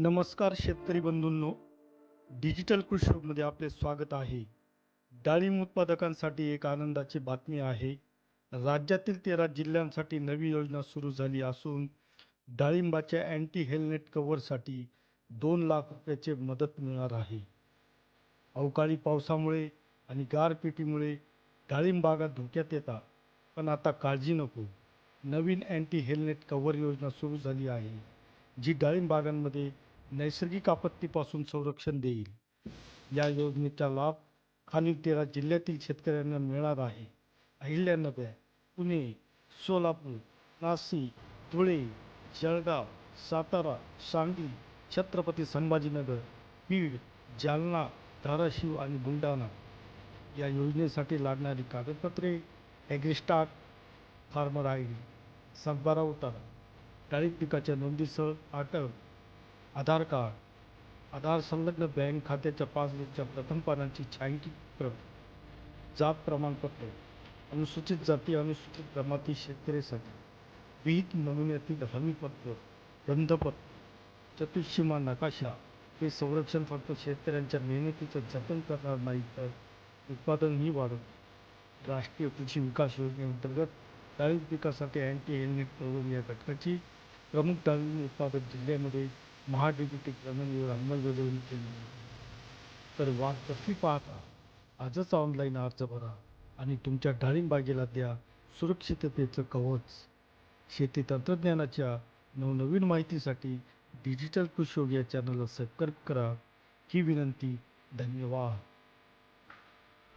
नमस्कार शेतकरी बंधूंनो. डिजिटल कृषीमध्ये आपले स्वागत आहे. डाळिंब उत्पादकांसाठी एक आनंदाची बातमी आहे. राज्यातील तेरा जिल्ह्यांसाठी नवी योजना सुरू झाली असून डाळिंबाच्या अँटी हेल्नेट कव्हरसाठी दोन लाख रुपयाचे मदत मिळणार आहे. अवकाळी पावसामुळे आणि गारपिटीमुळे डाळिंब बागा धोक्यात येतात. पण आता काळजी नको. नवीन अँटी हेल्नेट कव्हर योजना सुरू झाली आहे. जी डाळिंब बागांमध्ये नैसर्गिक आपत्तीपासून संरक्षण देईल. या योजनेचा लाभ खालील तेरा जिल्ह्यातील शेतकऱ्यांना मिळणार आहे. अहिल्यानगर पुणे सोलापूर नाशिक धुळे जळगाव सातारा सांगली छत्रपती संभाजीनगर बीड जालना धाराशिव आणि बुलढाणा या योजनेसाठी लागणारी कागदपत्रे ॲग्रिस्टार्ट फार्मर आय डी सातबारा उतारा डाळी पिकाच्या नोंदीसह अटक आधार कार्ड आधार संलग्न बँक खात्याच्या पासबुकच्या प्रथम पानांची छायांकित प्रत जात प्रमाणपत्र अनुसूचित जाती अनुसूचित जमाती शेतकऱ्यासाठी विहित नमुन्यातील हमीपत्र बंधपत्र चतुष्सीमा नकाशा हे संरक्षण फक्त शेतकऱ्यांच्या मेहनतीचं जतन करणार नाही तर उत्पादनही वाढवते राष्ट्रीय कृषी विकास योजनेअंतर्गत डाळिंब पिकासाठी अँटी हेल्मेट प्रयोग या घटकाची प्रमुख डाळिंब उत्पादक जिल्ह्यामध्ये महाडीबीटी जमिनीवर अंमलबजावणी केली तर वाट कसली पाहता? आजच ऑनलाईन अर्ज भरा आणि तुमच्या डाळिंब बागेला द्या सुरक्षिततेचं कवच. शेती तंत्रज्ञानाच्या नवनवीन माहितीसाठी डिजिटल कृषी या चॅनलला सबस्क्राईब करा. ही विनंती धन्यवाद.